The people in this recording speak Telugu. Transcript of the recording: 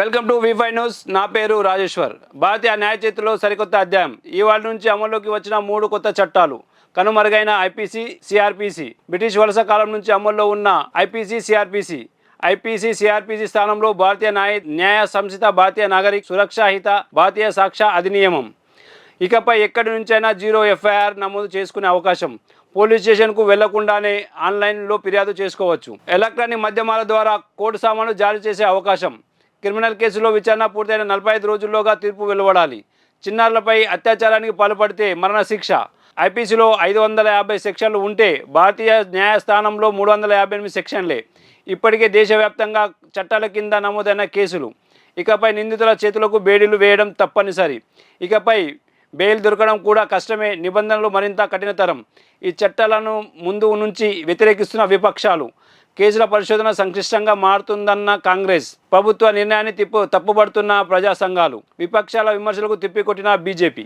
Welcome to V five news. నా పేరు రాజేశ్వర్. భారతీయ న్యాయ చేతిలో సరికొత్త అధ్యాయం. ఇవాళ నుంచి అమల్లోకి వచ్చిన మూడు కొత్త చట్టాలు. కనుమరుగైన ఐపీసీ సిఆర్పిసి. బ్రిటిష్ వలస కాలం నుంచి అమల్లో ఉన్న ఐపీసీ సిఆర్పిసి. ఐపీసీ సిఆర్పిసి స్థానంలో భారతీయ న్యాయ న్యాయ సంస్థ భారతీయ నాగరిక సురక్షాహిత భారతీయ సాక్ష్య అధినియమం. ఇకపై ఎక్కడి నుంచైనా జీరో ఎఫ్ఐఆర్ నమోదు చేసుకునే అవకాశం. పోలీస్ స్టేషన్కు వెళ్ళకుండానే ఆన్లైన్లో ఫిర్యాదు చేసుకోవచ్చు. ఎలక్ట్రానిక్ మాధ్యమాల ద్వారా కోర్టు సామాన్లు జారీ చేసే అవకాశం. క్రిమినల్ కేసులో విచారణ పూర్తయిన నలభై ఐదు రోజుల్లోగా తీర్పు వెలువడాలి. చిన్నారులపై అత్యాచారానికి పాల్పడితే మరణశిక్ష. ఐపీసీలో ఐదు వందల యాభై సెక్షన్లు ఉంటే భారతీయ న్యాయస్థానంలో మూడు వందల యాభై ఎనిమిది సెక్షన్లే. ఇప్పటికే దేశవ్యాప్తంగా చట్టాల కింద నమోదైన కేసులు. ఇకపై నిందితుల చేతులకు బేడీలు వేయడం తప్పనిసరి. ఇకపై బెయిల్ దొరకడం కూడా కష్టమే. నిబంధనలు మరింత కఠినతరం. ఈ చట్టాలను ముందు నుంచి వ్యతిరేకిస్తున్న విపక్షాలు. కేసుల పరిశోధన సంక్లిష్టంగా మారుతుందన్న కాంగ్రెస్ ప్రభుత్వ నిర్ణయాన్ని తిప్పు తప్పుబడుతున్న ప్రజా సంఘాలు విపక్షాల విమర్శలకు తిప్పికొట్టిన బీజేపీ.